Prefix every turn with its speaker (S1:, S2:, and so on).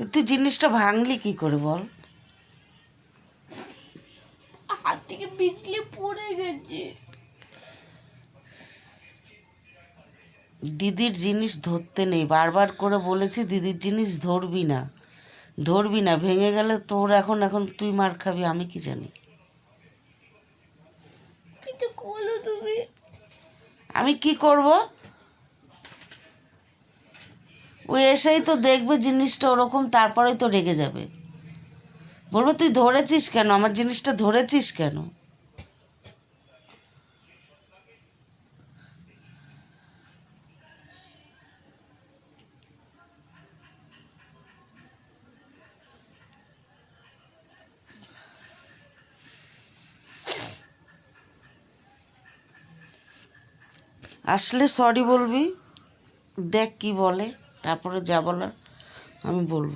S1: তুই জিনিসটা ভাঙলি কি করে বল?
S2: হাত থেকে বিজলি পড়ে গেছে।
S1: দিদির জিনিস ধরতে নেই। বারবার করে বলেছি দিদির জিনিস ধরবি না। ধরবি না ভেঙে গেলে তোর এখন এখন তুই মার খাবি আমি কি জানি। আমি কি করব? ও এসেই তো দেখবে জিনিসটা ওরকম, তারপরেই তো রেগে যাবে। বলব, তুই ধরেছিস কেন? আমার জিনিসটা ধরেছিস কেন? আসলে সরি বলবি? দেখ কি বলে। তারপরে যা বলার আমি বলব।